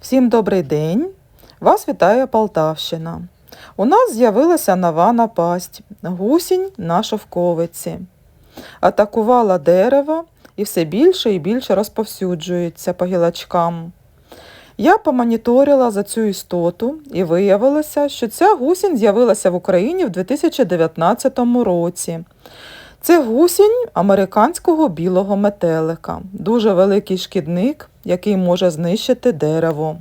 Всім добрий день! Вас вітає Полтавщина. У нас з'явилася нова напасть гусінь на шовковиці. Атакувала дерево і все більше і більше розповсюджується по гілочкам. Я помоніторила за цю істоту і виявилося, що ця гусінь з'явилася в Україні в 2019 році. Це гусінь американського білого метелика, дуже великий шкідник, який може знищити дерево.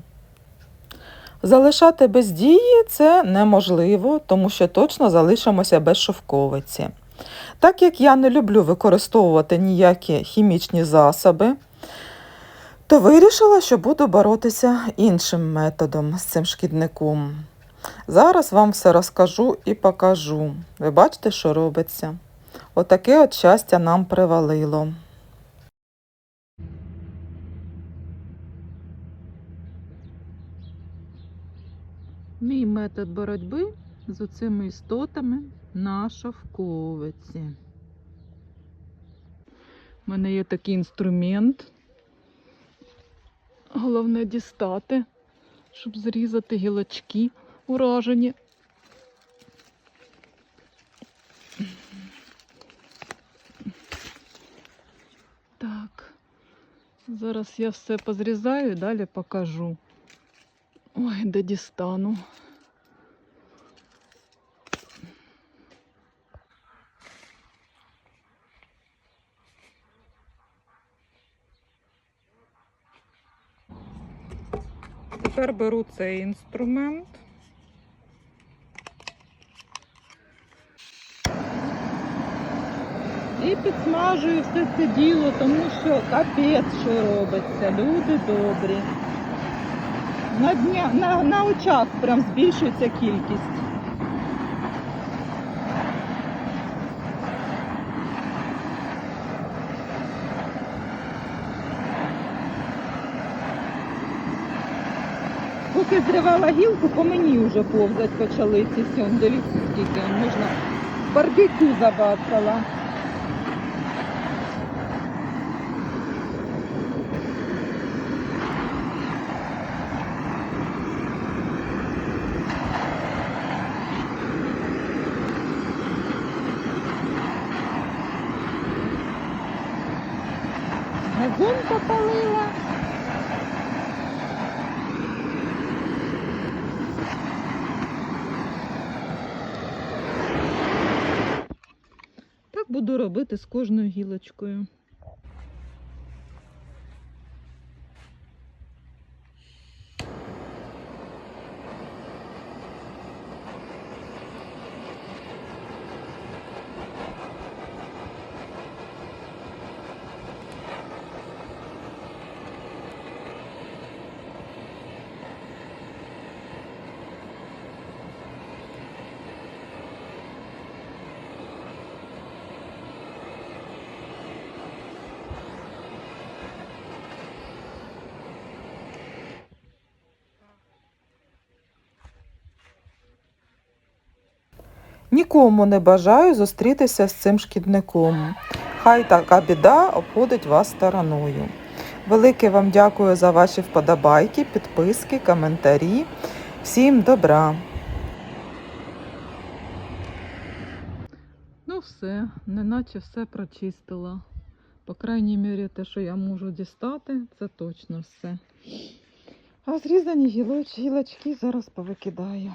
Залишати без дії це неможливо, тому що точно залишимося без шовковиці. Так як я не люблю використовувати ніякі хімічні засоби, то вирішила, що буду боротися іншим методом з цим шкідником. Зараз вам все розкажу і покажу. Ви бачите, що робиться? Отаке от щастя нам привалило. Мій метод боротьби з цими істотами на шовковиці. У мене є такий інструмент. Головне дістати, щоб зрізати гілочки уражені. Так, зараз я все позрізаю і далі покажу. Ой, де дістану. Тепер беру цей інструмент. І підсмажую все це діло, тому що капець, що робиться. Люди добрі. На, дня, на, на очах прям збільшується кількість. Поки зривала гілку, по мені вже повзать почали ці сьом. Дивіться, скільки можна барбекю забацала. Газон попалила. Так буду робити з кожною гілочкою. Нікому не бажаю зустрітися з цим шкідником. Хай така біда обходить вас стороною. Велике вам дякую за ваші вподобайки, підписки, коментарі. Всім добра! Ну все, неначе все прочистила. По крайній мірі, те, що я можу дістати, це точно все. А зрізані гілочки зараз повикидаю.